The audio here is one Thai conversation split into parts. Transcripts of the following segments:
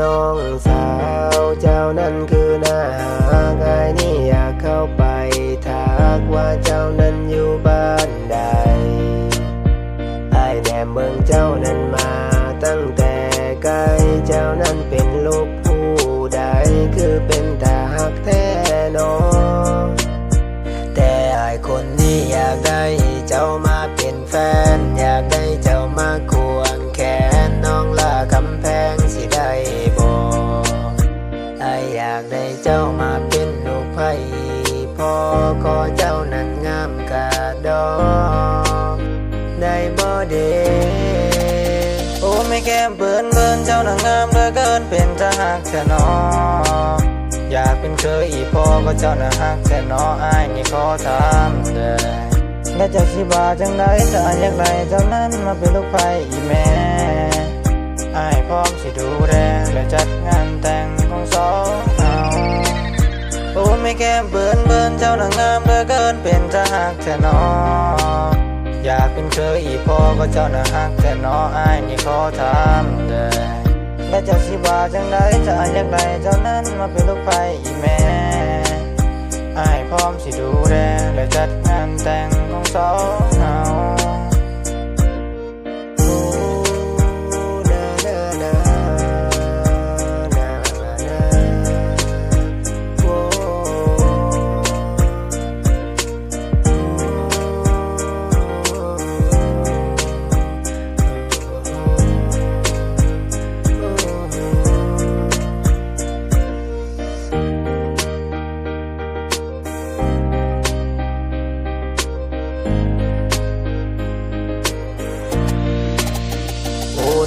น้องสาว เจ้านั้นคือหน้าหากายนี่อยากเข้าไปทักว่าเจ้านั้นอยู่บ้านใดไอายแนมเมืองเจ้านั้นมาตั้งแต่ไกลเจ้านั้นเป็นลูกผู้ใดคือเป็นตาหักแท้นอแต่ไอายคนนี้อยากได้ พอขอเจ้านั้นงามกะดอกได้บ่เดโอ้ไม่แก้มเบิ่นเบิ่นเจ้านางงามเหลือเกินเป็นจะหักแค่นออยากเป็นเคยอีพ่อก็เจ้าน่ะหักแค่นออ้ายนี่ขอถามเด้อและเจ้าสิบาจังไดจะอยากได้เจ้านั้นมาเป็นลูกไผอีแม่อ้ายพร้อมสิดูแลและจัดงาน เบินเจ้านางงามเหลือเกินเป็นจะหักแค่นออยากเป็นเคยอีพ่อก็เจ้าน่ะหักแต่นออ้ายนี่ขอถามเด้อและเจ้าสิว่าจังไดจะอยากไดเจ้านั้นมาเป็นลูกไฟอีแม่อ้ายพร้อมสิดูแลและจัดงานแต่งของสอง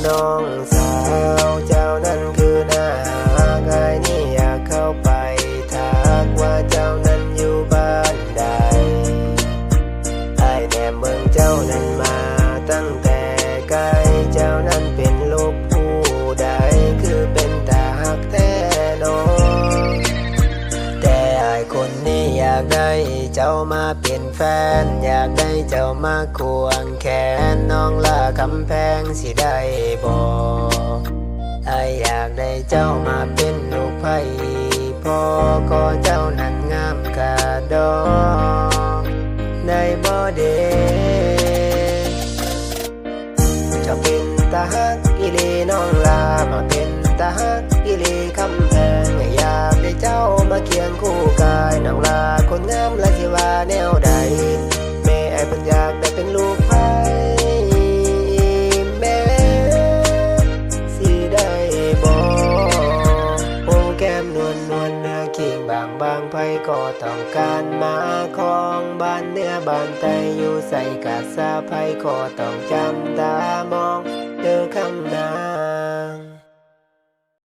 น้องสาว เจ้านั้นคือหน้าหากายนี่อยากเข้าไปทักว่าเจ้านั้นอยู่บ้านใดไอแนมเมืองเจ้านั้นมา มาเป็นแฟน อยากได้เจ้ามาควงแขนน้องละคำแพงสิได้บอกไอยอยากได้เจ้ามาเป็นลูกไผ่พ่อก็เจ้านั้นงามกะดอกได้บ่เดจะเป็นตาฮักกิเลน้องลามาเป็นตาฮักกิเลคำแพงอยากได้เจ้ามาเคียงคู่ และสิว่าแนวใด แม่ไอ้เพิ่นอยากได้เป็นลูกไผ่แม่สิได้บอกโอ้แก้มนวลนวลเนื้อคียงบางบางไผ่ก็ต้องการมาของบ้านเนื้อบ้านไตอยู่ใส่กาซาไผ่ก็ต้องจำตามองเจอคำนา